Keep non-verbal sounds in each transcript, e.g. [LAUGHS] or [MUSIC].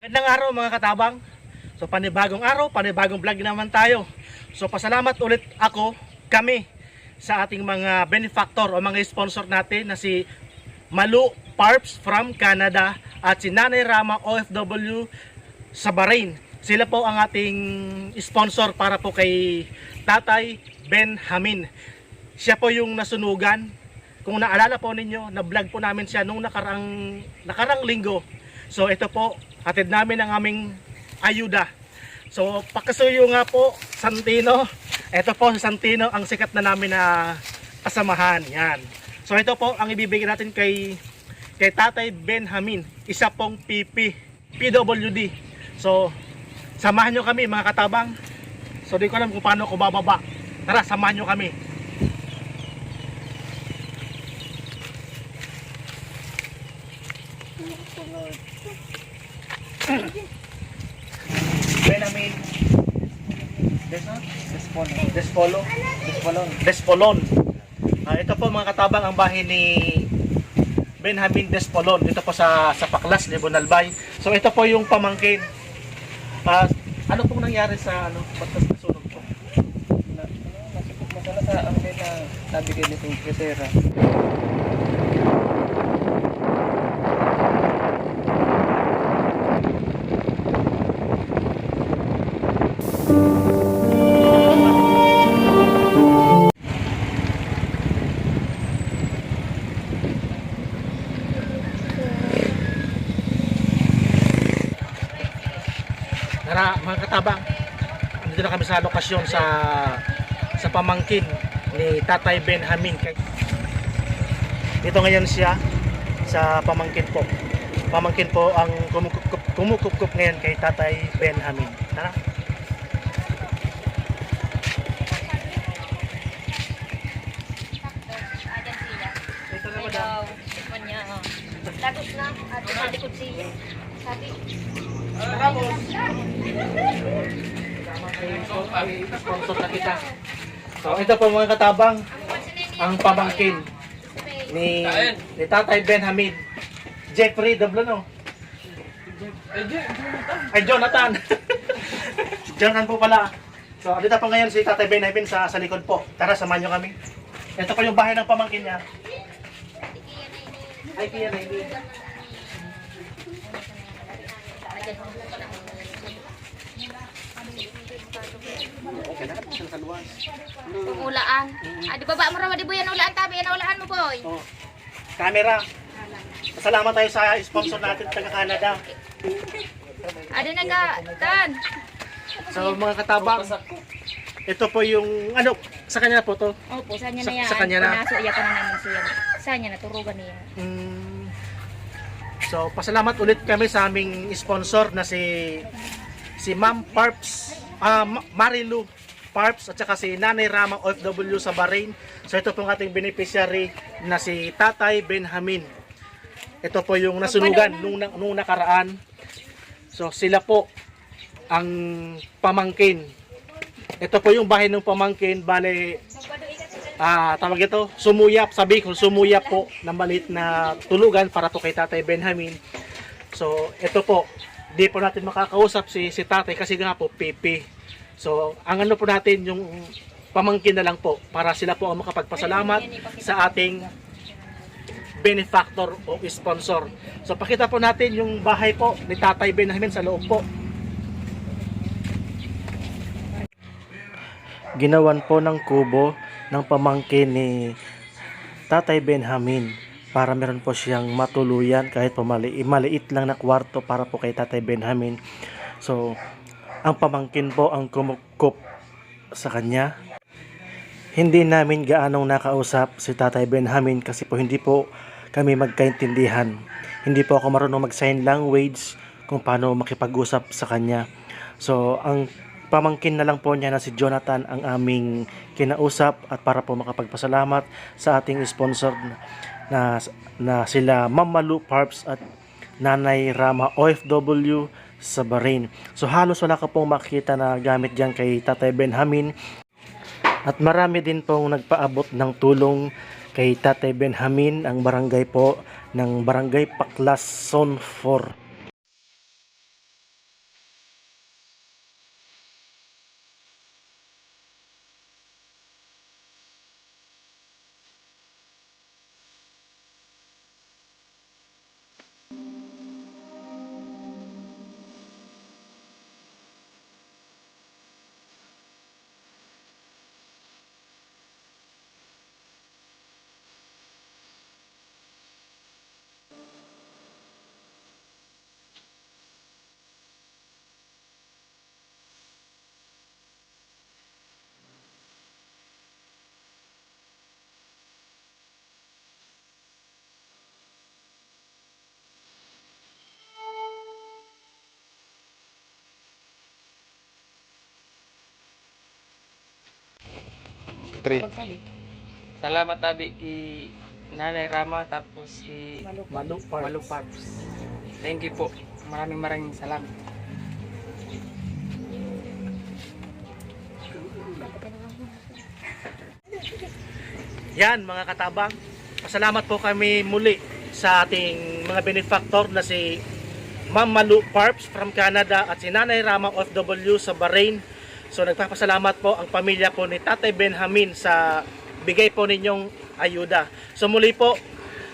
Magandang araw mga katabang. So panibagong araw, panibagong vlog naman tayo. So pasalamat ulit ako, kami, sa ating mga benefactor o mga sponsor natin na si Malu Parps from Canada at si Nanay Rama OFW sa Bahrain. Sila po ang ating sponsor para po kay Tatay Ben Hamin. Siya po yung nasunugan. Kung naalala po ninyo, na-vlog po namin siya nung nakarang, nakarang linggo. So ito po, hatid namin ang aming ayuda. So pakasuyo nga po, Santino. Ito po si Santino, ang sikat na namin na kasamahan. Yan. So ito po ang ibibigay natin kay kay Tatay Benjamin, isa pong PP, PWD. So samahan nyo kami mga katabang. So di ko alam kung paano ko bababa. Tara, samahan nyo kami. Benjamin Despolo. Despolo. Despolon. Despolon. Ah, ito po mga katabang ang bahay ni Benjamin Despolon. Dito po sa sa Paklas, Libon Albay. So ito po yung pamangkin. Ah, ano pong nangyari sa ano? Ba't mas nasunog po? Na, ano, nasipot masala sa ang na nabigay nitong presera. Tara mga katabang. Dito na kami sa lokasyon sa sa pamangkin ni Tatay Benjamin. Dito ngayon siya sa pamangkin po. Pamangkin po ang kumukup kumukup ngayon kay Tatay Benjamin. Tara. Ito na niya. oh. Tapos na, at sa likod siya. Sabi, sponsor na kita. So ito po mga katabang ang pamangkin ni ni Tatay Benjamin. Jeffrey Dablano. Ay Jonathan. [LAUGHS] Jonathan po pala. So dito po ngayon si Tatay Benjamin sa sa likod po. Tara samahan niyo kami. Ito po yung bahay ng pamangkin niya. Ay kaya na na, sa luwas. umulaan. Ah, di baba mo raman, di ba yan ulaan tabi? Yan ulaan mo, boy. Oh. Camera. Salamat tayo sa sponsor natin taga Canada. Adi na ka, tan. So mga katabang, ito po yung ano sa kanya po to. Opo, Sa- na yan? sa kanya na? Panaso, iya pa na namin siya. Saan niya, naturugan niya. Mm, so pasalamat ulit kami sa aming sponsor na si si Ma'am Parps, Ma- Marilu Parps at saka si Nanay Rama OFW sa Bahrain. So ito pong ating beneficiary na si Tatay Benjamin. Ito po yung nasunugan nung, nung nakaraan. So sila po ang pamangkin. Ito po yung bahay ng pamangkin. Bale, ah tawag ito, sumuyap. Sabi ko, sumuyap po na maliit na tulugan para po kay Tatay Benjamin. So, ito po, di po natin makakausap si, si Tatay kasi nga po, PP. So, ang ano po natin, yung pamangkin na lang po para sila po ang makapagpasalamat sa ating benefactor o sponsor. So, pakita po natin yung bahay po ni Tatay Benjamin sa loob po. Ginawan po ng kubo ng pamangkin ni Tatay Benjamin para meron po siyang matuluyan kahit po mali, maliit lang na kwarto para po kay Tatay Benjamin. So, ang pamangkin po ang kumukup sa kanya. Hindi namin gaanong nakausap si Tatay Benjamin kasi po hindi po kami magkaintindihan. Hindi po ako marunong mag-sign language kung paano makipag-usap sa kanya. So, ang pamangkin na lang po niya na si Jonathan ang aming kinausap at para po makapagpasalamat sa ating sponsor na, na sila Mamalu Parps at Nanay Rama OFW sa Bahrain. So halos wala ka pong makita na gamit dyan kay Tatay Benjamin at marami din pong nagpaabot ng tulong kay Tatay Benjamin ang barangay po ng Barangay Paklas Zone 4. 3. Salamat tabi kay Nanay Rama tapos si Malu Parks. Malu Parks. Thank you po. Maraming maraming salamat. Yan mga katabang, pasalamat po kami muli sa ating mga benefactor na si Ma'am Malu Parps from Canada at si Nanay Rama OFW sa Bahrain. So nagpapasalamat po ang pamilya po ni Tatay Benjamin sa bigay po ninyong ayuda. So muli po,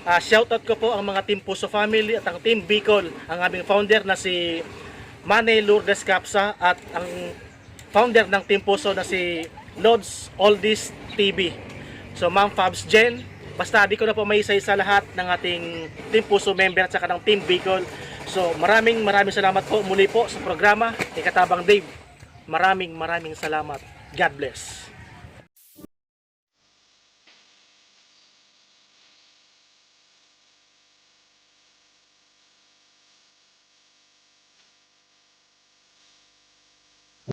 ah, shoutout ko po ang mga Team Puso Family at ang Team Bicol, ang aming founder na si Manny Lourdes Capsa at ang founder ng Team Puso na si Lods Oldies TV. So Ma'am Fabs Jen, basta di ko na po may isa-isa lahat ng ating Team Puso member at saka ng Team Bicol. So maraming maraming salamat po muli po sa programa ni Katabang Dave. Maraming maraming salamat. God bless.